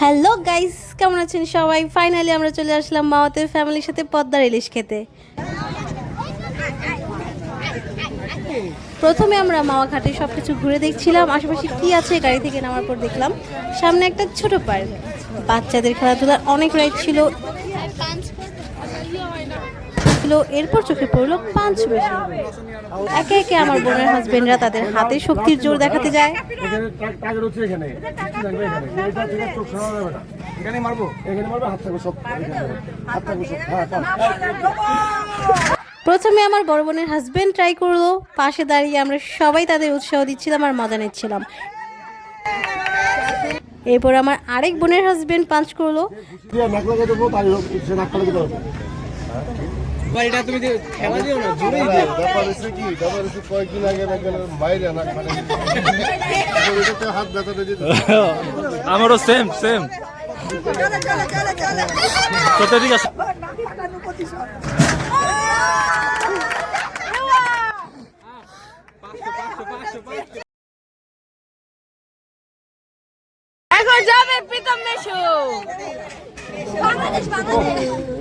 Hello guys কেমন আছেন সবাই? ফাইনালি আমরা চলে আসলাম মাওয়াতের ফ্যামিলির সাথে পদ্মার ইলিশ খেতে। প্রথমে আমরা মাওয়া ঘাটে সব কিছু ঘুরে দেখছিলাম। আশেপাশে কি আছে গাড়ি থেকে নামার পর দেখলাম, সামনে একটা ছোট পার্ক। বাচ্চাদের খেলাধুলার অনেক রাইড ছিল। ছিল, এরপর চোখে পড়ল পাঁচ বেশি। একে একে আমার বোনের হাজবেন্ডরা তাদের হাতে শক্তির জোর দেখাতে যায়। প্রথমে আমার বড় বোনের হাজবেন্ড ট্রাই করল, পাশে দাঁড়িয়ে আমরা সবাই তাদের উৎসাহ দিচ্ছিলাম আর মজা নিচ্ছিলাম। এরপর আমার আরেক বোনের হাজবেন্ড পাঞ্চ করল। তুমি যে খেলা দিও না জোরেই দিও ব্যাপার হচ্ছে কি ব্যাপার হচ্ছে কয়েকদিন আগে দেখবেন বাইরে না মানে হাত আমারও সেম সেম ঠিক আছে এখন যাবে প্রীতম মেশো। বাংলাদেশ বাংলাদেশ।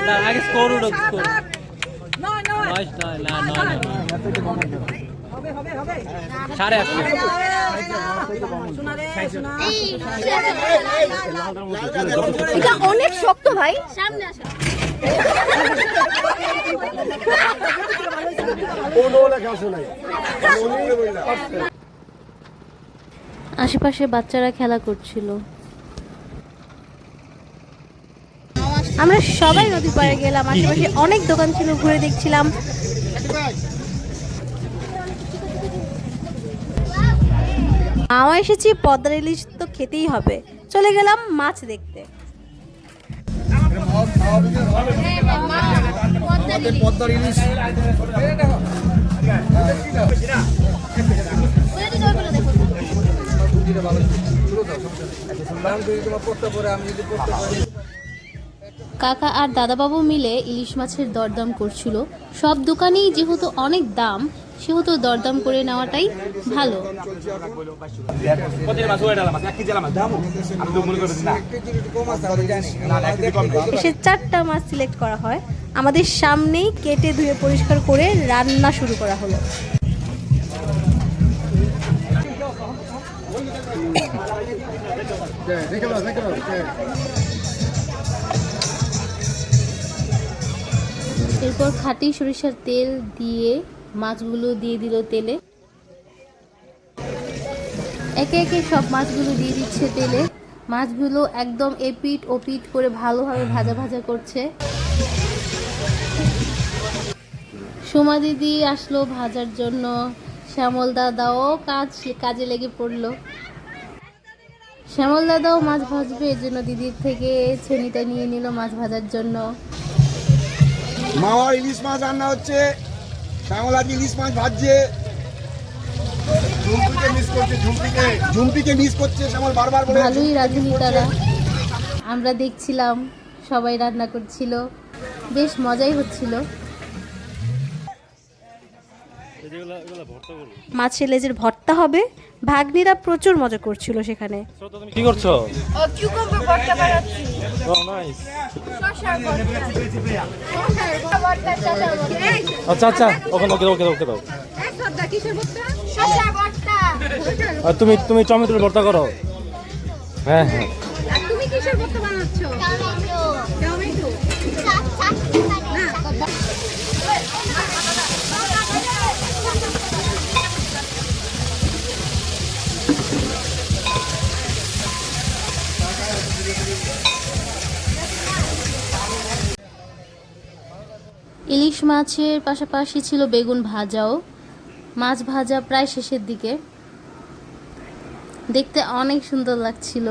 না আগে স্কোর স্কোর নয় নয় না নয় নয় সাড়ে আটশো এটা অনেক শক্ত ভাই সামনে আসো কোনো লেখা আসে নাই আশেপাশে বাচ্চারা খেলা করছিল আমরা সবাই নদীর পাড়ে গেলাম, আশেপাশে অনেক দোকান ছিল, ঘুরে দেখছিলাম। মামা এসেছি, পদ্মার ইলিশ তো খেতেই হবে। চলে গেলাম মাছ দেখতে। পদ্মার ইলিশ কাকা আর দাদাবাবু মিলে ইলিশ মাছের দরদাম করছিল। সব দোকানেই যেহেতু অনেক দাম সেহেতু দরদাম করে নেওয়াটাই ভালো। এসে চারটা মাছ সিলেক্ট করা হয়। আমাদের সামনেই কেটে ধুয়ে পরিষ্কার করে রান্না শুরু করা হলো। এরপর খাঁটি সরিষার তেল দিয়ে মাছগুলো দিয়ে দিল তেলে। একে একে সব মাছগুলো দিয়ে দিচ্ছে তেলে। মাছগুলো একদম এপিট ওপিট করে ভালোভাবে ভাজা ভাজা করছে। সোমা দিদি আসলো ভাজার জন্য। শ্যামল দাদাও কাজ, কাজে লেগে পড়ল। শ্যামল দাদাও মাছ ভাজবে এর জন্য দিদির থেকে ছেনিটা নিয়ে নিল মাছ ভাজার জন্য। মামার ইলিশ মাছ রান্না হচ্ছে শ্যামলা ইলিশ মাছ ভাজছে। মিস করছে ঝুমপিকে ঝুমপিকে মিস করছে শ্যামল বারবার বলে ভালোই রাঁধুনি তারা। আমরা দেখছিলাম সবাই রান্না করছিল। বেশ মজাই হচ্ছিল। মাছের লেজের ভর্তা হবে। ভাগ্নিরা প্রচুর মজা করছিল সেখানে। তুমি কি করছ? আচ্ছা আচ্ছা ওখানে ওকে ওকে ওকে দাও। আর তুমি তুমি টমেটোর ভর্তা করো। হ্যাঁ হ্যাঁ। ইলিশ মাছের পাশাপাশি ছিল বেগুন ভাজাও। মাছ ভাজা প্রায় শেষের দিকে। দেখতে অনেক সুন্দর লাগছিল।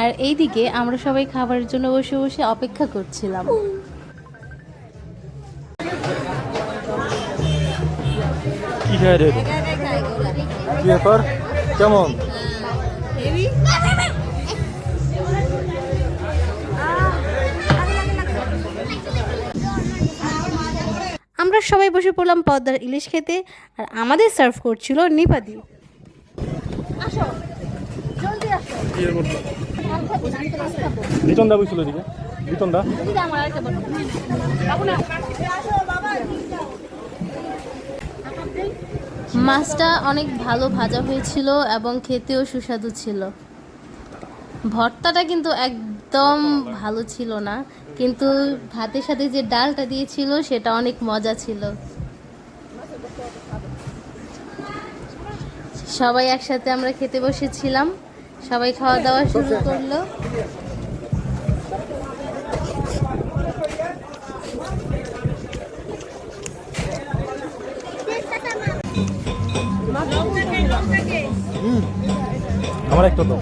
আর এইদিকে আমরা সবাই খাবারের জন্য বসে বসে অপেক্ষা করছিলাম। কি কি ব্যাপার কেমন? আমরা সবাই বসে পড়লাম পদ্মার ইলিশ খেতে আর আমাদের সার্ভ করছিল নিপাদি। লিটন দা বইছিল এদিকে। লিটন দা মাছটা অনেক ভালো ভাজা হয়েছিল এবং খেতেও সুস্বাদু ছিল। ভর্তাটা কিন্তু একদম ভালো ছিল না, কিন্তু ভাতের সাথে যে ডালটা দিয়েছিল সেটা অনেক মজা ছিল। সবাই একসাথে আমরা খেতে বসেছিলাম। সবাই খাওয়া দাওয়া শুরু করল। আমার একটা তো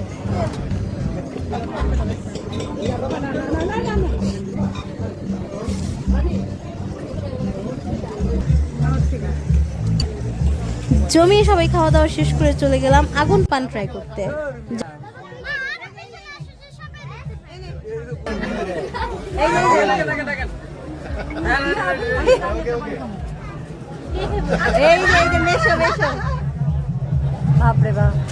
জমিয়ে সবাই খাওয়া দাওয়া শেষ করে চলে গেলাম আগুন পান ট্রাই করতে এই এই যে মেশো মেশো বাপরে বাপ।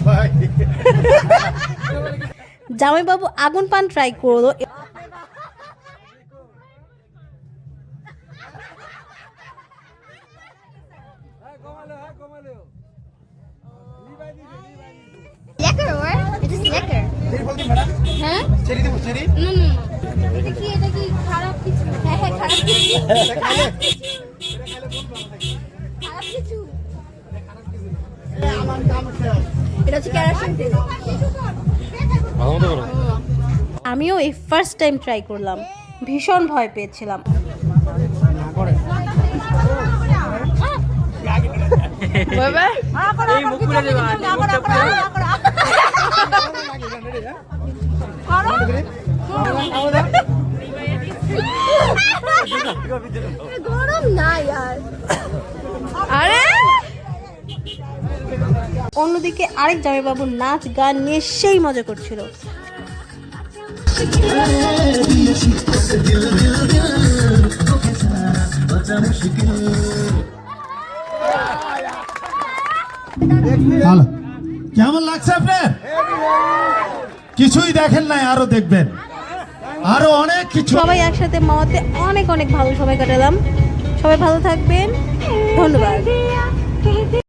জামাইবাবু আগুন পান ট্রাই করল। এটা হ্যাঁ ছেড়ে দিব ছেড়ে? না না না। এটা কি এটা কি খারাপ কিছু? হ্যাঁ হ্যাঁ খারাপ কিছু। এটা হচ্ছে কেরাসিন তেল ভালো মতো করো আমিও এই ফার্স্ট টাইম ট্রাই করলাম। ভীষণ ভয় পেয়েছিলাম। গরম না আরে অন্যদিকে আরেক জামাইবাবু নাচ গান নিয়ে সেই মজা করছিল। ভালো। কেমন লাগছে আপনার? কিছুই দেখেন নাই আরও দেখবেন। আরও অনেক কিছু। সবাই একসাথে মাওয়াতে অনেক অনেক ভালো সময় কাটালাম। সবাই ভালো থাকবেন। ধন্যবাদ।